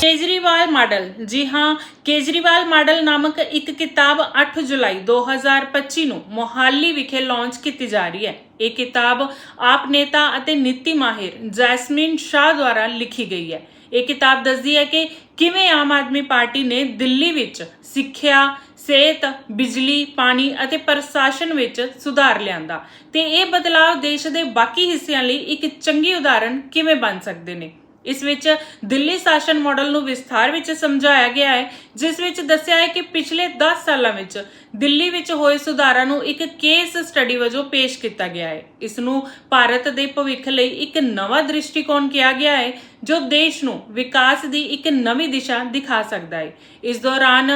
Kejriwal model. ਜੀ ਹਾਂ, Kejriwal model ਨਾਮਕ ਇੱਕ ਕਿਤਾਬ 8 ਜੁਲਾਈ 2025 ਨੂੰ ਮੋਹਾਲੀ ਵਿਖੇ ਲਾਂਚ ਕੀਤੀ ਜਾ ਰਹੀ ਹੈ। ਇਹ ਕਿਤਾਬ ਆਪ ਨੇਤਾ ਅਤੇ ਨੀਤੀ ਮਾਹਿਰ ਜੈਸਮੀਨ ਸ਼ਾਹ ਦੁਆਰਾ ਲਿਖੀ ਗਈ ਹੈ। ਇਹ ਕਿਤਾਬ ਦੱਸਦੀ ਹੈ ਕਿ ਕਿਵੇਂ ਆਮ ਆਦਮੀ ਪਾਰਟੀ ਨੇ ਦਿੱਲੀ ਵਿੱਚ ਸਿੱਖਿਆ, ਸਿਹਤ, ਬਿਜਲੀ, ਪਾਣੀ ਅਤੇ ਪ੍ਰਸ਼ਾਸਨ ਵਿੱਚ ਸੁਧਾਰ ਲਿਆਂਦਾ ਤੇ ਇਹ ਬਦਲਾਅ ਦੇਸ਼ ਦੇ ਬਾਕੀ ਹਿੱਸਿਆਂ ਲਈ ਇੱਕ ਚੰਗੀ ਉਦਾਹਰਨ ਕਿਵੇਂ ਬਣ ਸਕਦੇ ਨੇ? ਇਸ ਵਿੱਚ ਦਿੱਲੀ ਸ਼ਾਸਨ ਮਾਡਲ ਨੂੰ ਵਿਸਥਾਰ ਵਿੱਚ ਸਮਝਾਇਆ ਗਿਆ ਹੈ, ਜਿਸ ਵਿੱਚ ਦੱਸਿਆ ਹੈ ਕਿ ਪਿਛਲੇ 10 ਸਾਲਾਂ ਵਿੱਚ ਦਿੱਲੀ ਵਿੱਚ ਹੋਏ ਸੁਧਾਰਾਂ ਨੂੰ ਇੱਕ ਕੇਸ ਸਟੱਡੀ ਵਜੋਂ ਪੇਸ਼ ਕੀਤਾ ਗਿਆ ਹੈ। ਇਸ ਨੂੰ ਭਾਰਤ ਦੇ ਭਵਿੱਖ ਲਈ ਇੱਕ ਨਵਾਂ ਦ੍ਰਿਸ਼ਟੀਕੋਣ ਕਿਹਾ ਗਿਆ ਹੈ ਜੋ ਦੇਸ਼ ਨੂੰ ਵਿਕਾਸ ਦੀ ਇੱਕ ਨਵੀਂ ਦਿਸ਼ਾ ਦਿਖਾ ਸਕਦਾ ਹੈ। ਇਸ ਦੌਰਾਨ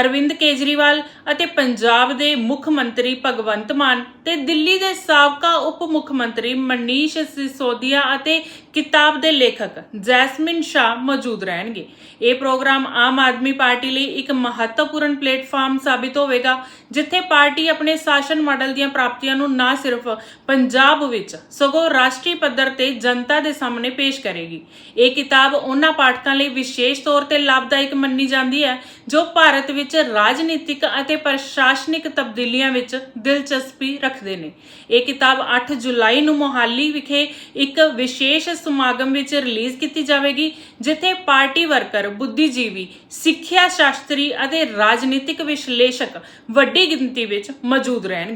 ਅਰਵਿੰਦ ਕੇਜਰੀਵਾਲ ਅਤੇ ਪੰਜਾਬ ਦੇ ਮੁੱਖ ਮੰਤਰੀ ਭਗਵੰਤ ਮਾਨ ਤੇ ਦਿੱਲੀ ਦੇ ਸਾਬਕਾ ਉਪ ਮੁੱਖ ਮੰਤਰੀ ਮਨੀਸ਼ ਸਿਸੋਦੀਆ ਅਤੇ ਕਿਤਾਬ ਦੇ ਲੇਖਕ ਜੈਸਮਿਨ ਸ਼ਾਹ ਮੌਜੂਦ ਰਹਿਣਗੇ। ਇਹ ਪ੍ਰੋਗਰਾਮ ਆਮ ਆਦਮੀ ਪਾਰਟੀ ਲਈ ਇੱਕ ਮਹੱਤਵਪੂਰਨ ਪਲੇਟਫਾਰਮ ਸਾਬਿਤ ਹੋਵੇਗਾ, ਜਿੱਥੇ ਪਾਰਟੀ ਆਪਣੇ ਸ਼ਾਸਨ ਮਾਡਲ ਦੀਆਂ ਪ੍ਰਾਪਤੀਆਂ ਨੂੰ ਨਾ ਸਿਰਫ ਪੰਜਾਬ ਵਿੱਚ, ਸਗੋਂ ਰਾਸ਼ਟਰੀ ਪੱਧਰ ਤੇ ਜਨਤਾ ਦੇ ਸਾਹਮਣੇ ਪੇਸ਼ ਕਰੇਗੀ। ਇਹ ਕਿਤਾਬ ਉਹਨਾਂ ਪਾਠਕਾਂ ਲਈ ਵਿਸ਼ੇਸ਼ ਤੌਰ ਤੇ ਲਾਭਦਾਇਕ ਮੰਨੀ ਜਾਂਦੀ ਹੈ, ਜੋ ਭਾਰਤ ਵਿੱਚ ਰਾਜਨੀਤਿਕ ਅਤੇ ਪ੍ਰਸ਼ਾਸਨਿਕ ਤਬਦੀਲੀਆਂ ਵਿੱਚ ਦਿਲਚਸਪੀ ਰੱਖਦੇ ਨੇ। ਇਹ ਕਿਤਾਬ 8 ਜੁਲਾਈ ਨੂੰ ਮੋਹਾਲੀ ਵਿਖੇ ਇੱਕ ਵਿਸ਼ੇਸ਼ ਸਮਾਗਮ ਵਿੱਚ ਰਿਲੀਜ਼ ਕੀਤੀ ਜਾਵੇਗੀ, ਜਿੱਥੇ ਪਾਰਟੀ ਵਰਕਰ, ਬੁੱਧੀਜੀਵੀ, ਸਿੱਖਿਆ ਸ਼ਾਸਤਰੀ ਅਤੇ ਰਾਜਨੀਤਿਕ ਵਿਸ਼ਲੇਸ਼ਕ ਵੱਡੀ ਗਿਣਤੀ ਵਿੱਚ ਮੌਜੂਦ ਰਹਿਣਗੇ।